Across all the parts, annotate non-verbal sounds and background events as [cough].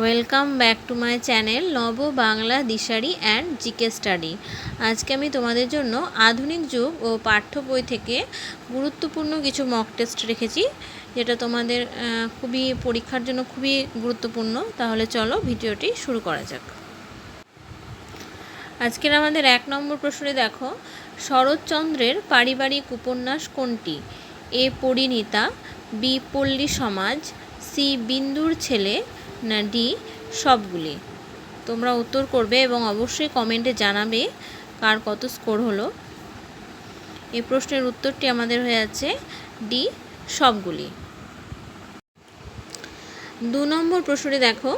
Welcome back to my channel Naba Bangla Dishari and GK study আজকে আমি তোমাদের জন্য আধুনিক যুগ ও পাঠ্য বই থেকে গুরুত্বপূর্ণ কিছু মক টেস্ট রেখেছি, যেটা তোমাদের খুবই পরীক্ষার জন্য খুবই গুরুত্বপূর্ণ। তাহলে চলো ভিডিওটি শুরু করা যাক। আজকের আমাদের এক নম্বর প্রশ্নে দেখো, শরৎচন্দ্রের পারিবারিক উপন্যাস কোনটি? এ, পরিণীতা, বি, পল্লী সমাজ, সি, বিন্দুর ছেলে না ডি, সবগুলি। তোমরা উত্তর করবে এবং অবশ্যই কমেন্টে জানাবে কার কত স্কোর হলো। এই প্রশ্নের উত্তরটি আমাদের হয়ে আছে ডি, সবগুলি। দু নম্বর প্রশ্নে দেখো,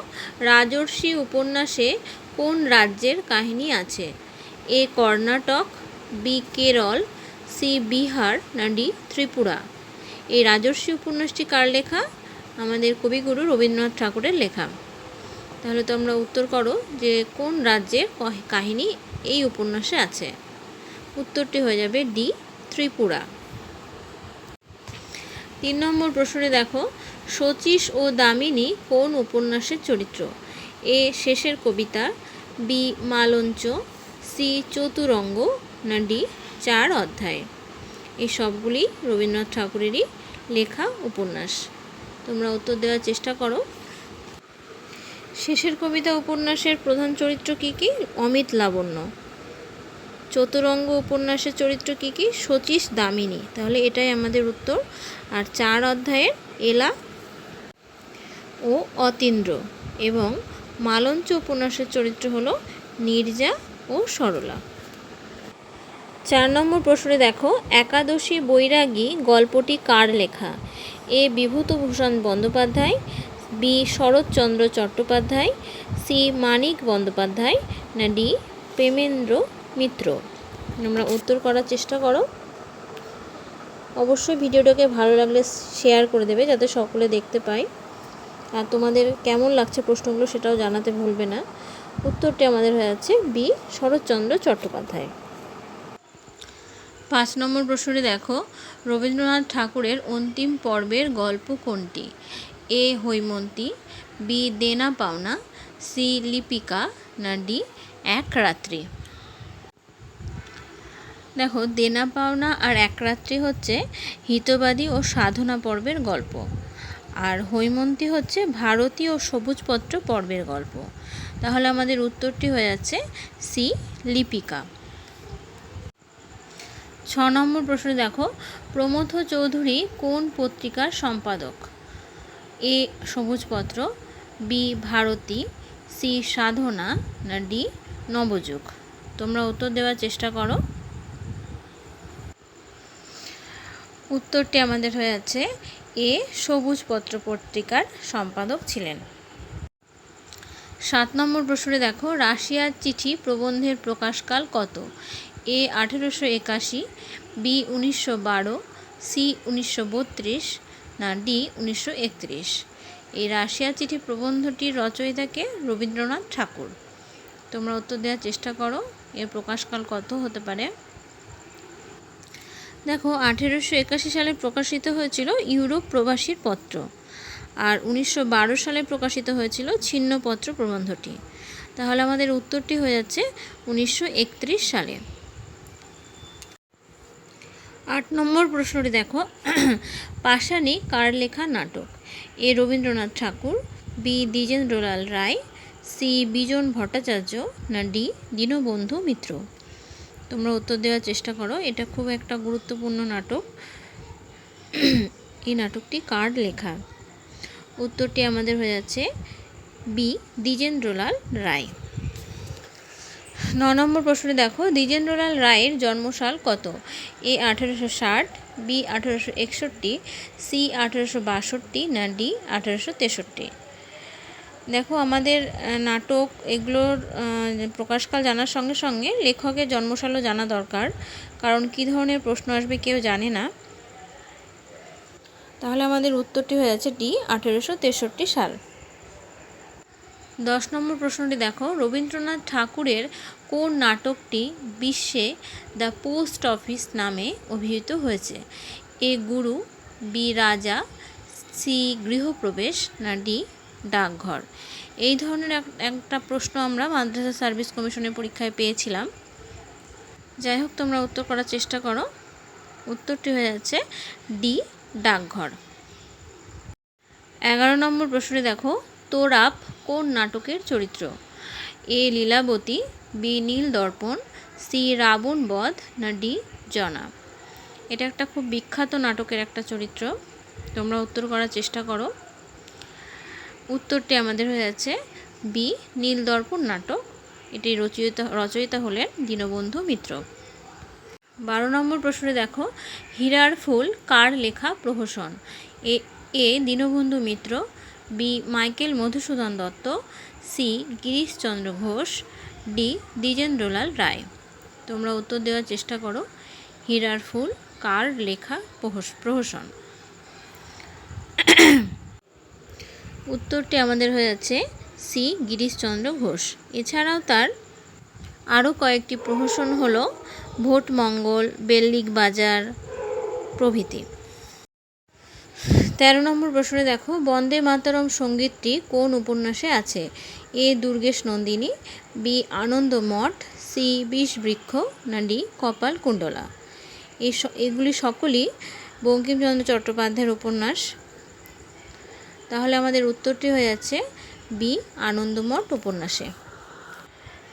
রাজর্ষি উপন্যাসে কোন রাজ্যের কাহিনী আছে? A Karnataka, B Kerala, C Bihar না ডি ত্রিপুরা? এই রাজর্ষি উপন্যাসটি কার লেখা? আমাদের কবিগুরু রবীন্দ্রনাথ ঠাকুরের লেখা। তাহলে তোমরা উত্তর করো যে কোন রাজ্যের কহ- কাহিনী এই উপন্যাসে আছে। উত্তরটি হয়ে যাবে ডি, ত্রিপুরা। তিন নম্বর প্রশ্নে দেখো, শচীশ ও দামিনী কোন উপন্যাসের চরিত্র? A, Shesher Kobita, B, Malancha, C, Chaturanga না ডি, চার অধ্যায়। এই সবগুলি রবীন্দ্রনাথ ঠাকুরেরই লেখা উপন্যাস। তোমরা উত্তর দেওয়ার চেষ্টা করো। শেষের কবিতা উপন্যাসের প্রধান চরিত্র কী কী? অমিত লাবণ্য। চতুরঙ্গ উপন্যাসের চরিত্র কী কী? শচীশ দামিনী। তাহলে এটাই আমাদের উত্তর। আর চার অধ্যায়ের এলা ও অতীন্দ্র এবং মালঞ্চ উপন্যাসের চরিত্র হলো নীরজা ও সরলা। চার নম্বর প্রশ্নে দেখো, একাদশী বৈরাগী গল্পটি কার লেখা? A. Bibhutibhushan Bandyopadhyay, B. Saratchandra Chattopadhyay, C. Manik Bandyopadhyay না ডি. প্রেমেন্দ্র মিত্র? তোমরা উত্তর করার চেষ্টা করো। অবশ্যই ভিডিওটাকে ভালো লাগলে শেয়ার করে দেবে যাতে সকলে দেখতে পায়। আর তোমাদের কেমন লাগছে প্রশ্নগুলো সেটাও জানাতে ভুলবে না। উত্তরটি আমাদের হয়ে যাচ্ছে বি. শরৎচন্দ্র চট্টোপাধ্যায়। পাঁচ নম্বর প্রশ্নে দেখো। রবীন্দ্রনাথ ঠাকুরের অন্তিম পর্বের গল্প কোনটি? এ, হৈমন্তী, বি, দেনা পাওনা, সি, লিপিকা না ডি, এক রাত্রি। দেখো, দেনা পাওনা আর এক রাত্রি হচ্ছে হিতবাদী ও সাধনা পর্বের গল্প। আর হৈমন্তী হচ্ছে ভারতীয় সবুজপত্র পর্বের গল্প। তাহলে আমাদের উত্তরটি হয়ে যাচ্ছে সি, লিপিকা। ছ নম্বর প্রশ্ন দেখো, প্রমথ চৌধুরী কোন পত্রিকার সম্পাদক? A, Sabujpatra, B, Bharati, C, Sadhana, না ডি, নবযুগ? তোমরা উত্তর দেওয়ার চেষ্টা করো। উত্তরটি আমাদের হয়ে যাচ্ছে এ সবুজ পত্র পত্রিকার সম্পাদক ছিলেন। সাত নম্বর প্রশ্নে দেখো, রাশিয়ার চিঠি প্রবন্ধের প্রকাশকাল কত? এ আঠেরোশো একাশি, বি উনিশশো বারো, সি উনিশশো বত্রিশ, না ডি উনিশশো একত্রিশ। এই রাশিয়া চিঠি প্রবন্ধটির রচয়িতাকে রবীন্দ্রনাথ ঠাকুর। তোমরা উত্তর দেওয়ার চেষ্টা করো, এর প্রকাশকাল কত হতে পারে? দেখো, আঠেরোশো একাশি সালে প্রকাশিত হয়েছিল ইউরোপ প্রবাসীর পত্র, আর উনিশশো বারো সালে প্রকাশিত হয়েছিল ছিন্নপত্র প্রবন্ধটি। তাহলে আমাদের উত্তরটি হয়ে যাচ্ছে উনিশশো একত্রিশ সালে। আট নম্বর প্রশ্নটি দেখো। পাশানি কার লেখা নাটক? A Rabindranath Thakur, B Dwijendralal Roy, C Bijon Bhattacharya, না ডি দীনবন্ধু মিত্র? তোমরা উত্তর দেওয়ার চেষ্টা করো, এটা খুব একটা গুরুত্বপূর্ণ নাটক। এই নাটকটি কার লেখা? উত্তরটি আমাদের হয়ে যাচ্ছে বি দ্বিজেন্দ্রলাল রায়। ন নম্বর প্রশ্নে দেখো, দ্বিজেন্দ্রলাল রায়ের জন্মসাল কত? এ আঠেরোশো ষাট, বি আঠেরোশো একষট্টি, সি আঠেরোশো বাষট্টি না ডি আঠেরোশো তেষট্টি? দেখো, আমাদের নাটক এগুলোর প্রকাশকাল জানার সঙ্গে সঙ্গে লেখকের জন্মসালও জানা দরকার। কারণ কী ধরনের প্রশ্ন আসবে কেউ জানে না। তাহলে আমাদের উত্তরটি হয়ে যাচ্ছে ডি আঠেরোশো তেষট্টি সাল। দশ নম্বর প্রশ্নটি দেখো। রবীন্দ্রনাথ ঠাকুরের কোন নাটকটি বিশ্বে দ্য পোস্ট অফিস নামে অভিহিত হয়েছে? এ গুরু, বি রাজা, সি গৃহপ্রবেশ, না ডি ডাকঘর? এই ধরনের এক- একটা প্রশ্ন আমরা মাদ্রাসা সার্ভিস কমিশনের পরীক্ষায় পেয়েছিলাম। যাই হোক, তোমরা উত্তর করার চেষ্টা করো। উত্তরটি হয়ে যাচ্ছে ডি ডাকঘর। এগারো নম্বর প্রশ্নে দেখো। তোরাপ নাটকের চরিত্র? এ. লীলাবতী, বি. নীল দর্পণ সি. রাবণ বধ, না ডি. জনা? এটা একটা খুব বিখ্যাত নাটকের একটা চরিত্র। তোমরা উত্তর করার চেষ্টা করো। উত্তরটি আমাদের হয়ে যাচ্ছে বি. নীল দর্পণ নাটক। এটি রচয়িতা রচয়িতা হলেন দীনবন্ধু মিত্র। বারো নম্বর প্রশ্নে দেখো, হীরার ফুল কার লেখা প্রহসন? A A Dinabandhu Mitra, B Michael Madhusudan Dutt, C Girishchandra Ghosh, D Dwijendralal Roy. তোমরা উত্তর দেওয়ার চেষ্টা করো। হীরার ফুল, কার লেখা প্রহসন। উত্তরটি আমাদের হয়ে যাচ্ছে সি গিরিশচন্দ্র ঘোষ। এছাড়াও তার আরও কয়েকটি প্রহসন হল ভোট মঙ্গল বেল্লিক বাজার প্রভৃতি। তেরো নম্বর প্রশ্নে দেখো, বন্দে মাতরম সঙ্গীতটি কোন উপন্যাসে আছে? A. Durgeshnandini, B. Anandamath, C. Bishabriksha, না ডি. কপাল কুণ্ডলা। এই এগুলি সকলই বঙ্কিমচন্দ্র চট্টোপাধ্যায়ের উপন্যাস। তাহলে আমাদের উত্তরটি হয়ে যাচ্ছে বি. আনন্দমঠ উপন্যাসে।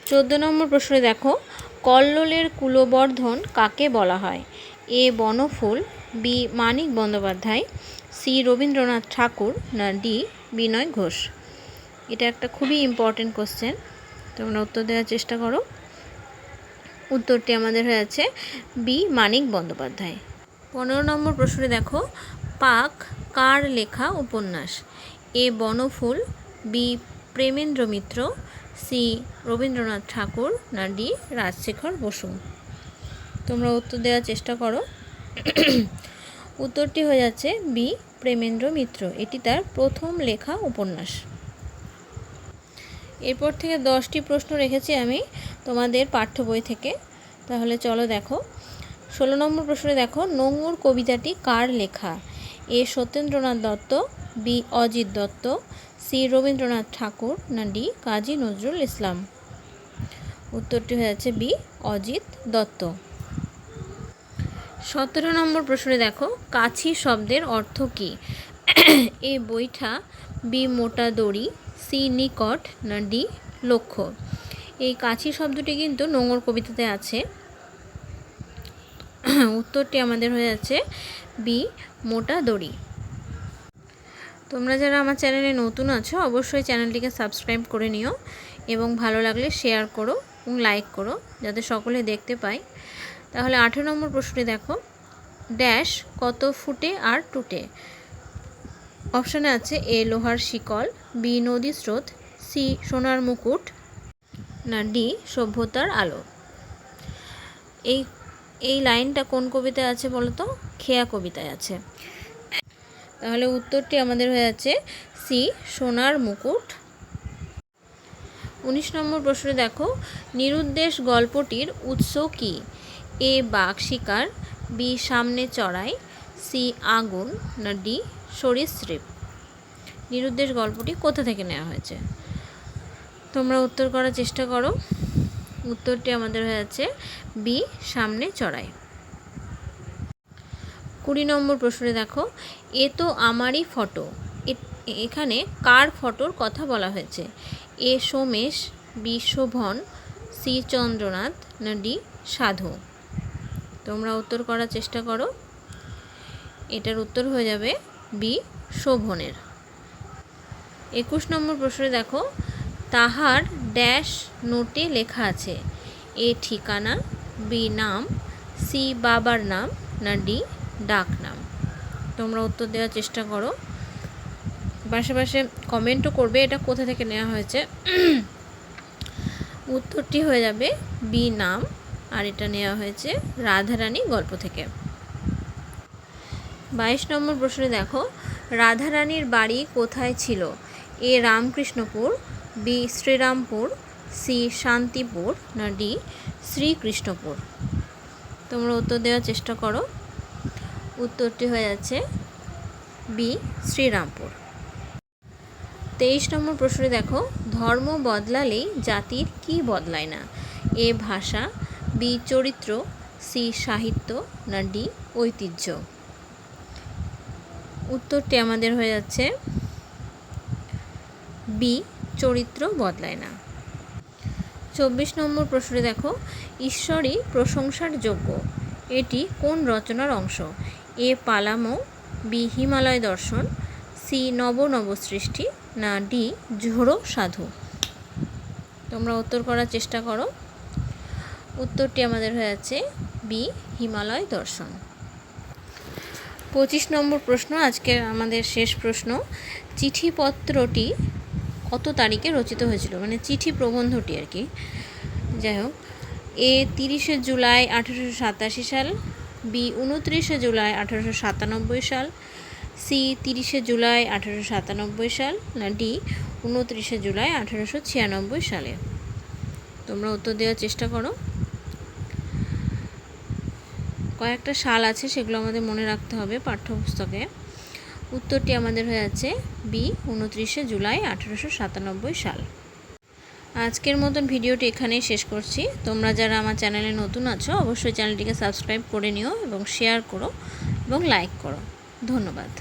চোদ্দ নম্বর প্রশ্নে দেখো, কল্লোলের কুলবর্ধন কাকে বলা হয়? A. Banaphool, B. Manik Bandyopadhyay C Rabindranath Thakur না ডি বিনয় ঘোষ। এটা একটা খুবই ইম্পর্টেন্ট কোশ্চেন তোমরা উত্তর দেওয়ার চেষ্টা করো। উত্তরটি আমাদের হয়ে আছে বি মানিক বন্দ্যোপাধ্যায়। পনেরো নম্বর প্রশ্নে দেখো, পাক কার লেখা উপন্যাস? A Banaphool, B Premendra Mitra, C Rabindranath Thakur না ডি রাজশেখর বসু। তোমরা উত্তর দেওয়ার চেষ্টা করো। উত্তরটি হয়ে যাচ্ছে বি, প্রেমেন্দ্র মিত্র। এটি তার প্রথম লেখা উপন্যাস। এরপর থেকে দশটি প্রশ্ন রেখেছি আমি তোমাদের পাঠ্য বই থেকে। তাহলে চলো দেখো। ষোলো নম্বর প্রশ্নে দেখো নোংর কবিতাটি কার লেখা? A Satyendranath Dutta, B Ajit Dutta, C Rabindranath Thakur, না ডি কাজী নজরুল ইসলাম। উত্তরটি হয়ে যাচ্ছে বি, অজিত দত্ত। সতেরো নম্বর প্রশ্নে দেখো, কাছি শব্দের অর্থ কী? এ বৈঠা, বি মোটা দড়ি, সি নিকট, না ডি লক্ষ্য। এই কাছি শব্দটি কিন্তু নোংর কবিতাতে আছে। উত্তরটি আমাদের হয়ে যাচ্ছে বি মোটা দড়ি। তোমরা যারা আমার চ্যানেলে নতুন আছো, অবশ্যই চ্যানেলটিকে সাবস্ক্রাইব করে নিও এবং ভালো লাগলে শেয়ার করো এবং লাইক করো, যাতে সকলে দেখতে পায় তাহলে আঠেরো নম্বর প্রশ্নে দেখো। ড্যাশ কত ফুটে আর টুটে? অপশানে আছে এ লোহার শিকল, বি নদী স্রোত, সি সোনার মুকুট, না ডি সভ্যতার আলো। এই এই লাইনটা কোন কবিতায় আছে বলো তো খেয়া কবিতায় আছে। তাহলে উত্তরটি আমাদের হয়ে যাচ্ছে সি সোনার মুকুট উনিশ নম্বর প্রশ্নে দেখো, নিরুদ্দেশ গল্পটির উৎস কি? এ, বাঘ শিকার, বি, সামনে চড়াই, সি, আগুন, না, ডি সরীসৃপ নিরুদ্দেশ গল্পটি কোথা থেকে নেওয়া হয়েছে? তোমরা উত্তর করার চেষ্টা করো। উত্তরটি আমাদের হয়ে যাচ্ছে বি, সামনে চড়াই। কুড়ি নম্বর প্রশ্নে দেখো, এ তো আমারই ফটো। এখানে কার ফটোর কথা বলা হয়েছে? A Somesh B Shobhon C Chandranath না ডি সাধু। তোমরা উত্তর করার চেষ্টা করো। এটার উত্তর হয়ে যাবে বি শোভনের একুশ নম্বর প্রশ্নে দেখো, তাহার ড্যাশ নোটে লেখা আছে, এ ঠিকানা, বি নাম, সি বাবার নাম, না ডি ডাক নাম তোমরা উত্তর দেওয়ার চেষ্টা করো। পাশে পাশে কমেন্টও করবে, এটা কোথা থেকে নেওয়া হয়েছে? [clears throat] উত্তরটি হয়ে যাবে বি নাম, আর এটা নেওয়া হয়েছে রাধারানী গল্প থেকে। বাইশ নম্বর প্রশ্নে দেখো, রাধারানীর বাড়ি কোথায় ছিল? A Ramkrishnapur, B Srirampur, C Shantipur, না ডি শ্রীকৃষ্ণপুর? তোমরা উত্তর দেওয়ার চেষ্টা করো। উত্তরটি হয়ে যাচ্ছে বি শ্রীরামপুর। তেইশ নম্বর প্রশ্নে দেখো, ধর্ম বদলালেই জাতির কি বদলায় না? এ ভাষা, বি চরিত্র, সি সাহিত্য, না ডি ঐতিহ্য? উত্তরটি আমাদের হয়ে যাচ্ছে, বি চরিত্র বদলায় না। চব্বিশ নম্বর প্রশ্নে দেখো, ঈশ্বরই প্রশংসার যোগ্য। এটি কোন রচনার অংশ? এ পালামো, বি হিমালয় দর্শন, সি নব নব সৃষ্টি না ডি ঝোড়ো সাধু। তোমরা উত্তর করার চেষ্টা করো। উত্তরটি আমাদের হয়ে যাচ্ছে বি, হিমালয় দর্শন। পঁচিশ নম্বর প্রশ্ন, আজকের আমাদের শেষ প্রশ্ন। চিঠিপত্রটি কত তারিখে রচিত হয়েছিল? মানে চিঠি প্রবন্ধটি আর কি। যাই হোক, এ তিরিশে জুলাই আঠেরোশো সাতাশি সাল, বি উনত্রিশে জুলাই আঠেরোশো সাতানব্বই সাল সি তিরিশে জুলাই আঠারোশো সাতানব্বই সাল না ডি উনত্রিশে জুলাই আঠারোশো ছিয়ানব্বই সালে। তোমরা উত্তর দেওয়ার চেষ্টা করো। কয়েকটা সাল আছে, সেগুলো আমাদের মনে রাখতে হবে পাঠ্যপুস্তকে। উত্তরটি আমাদের হয়ে যাচ্ছে বি উনত্রিশে জুলাই আঠেরোশো সাতানব্বই সাল। আজকের মতন ভিডিওটি এখানেই শেষ করছি। তোমরা যারা আমার চ্যানেলে নতুন আছো, অবশ্যই চ্যানেলটিকে সাবস্ক্রাইব করে নিও এবং শেয়ার করো এবং লাইক করো। ধন্যবাদ।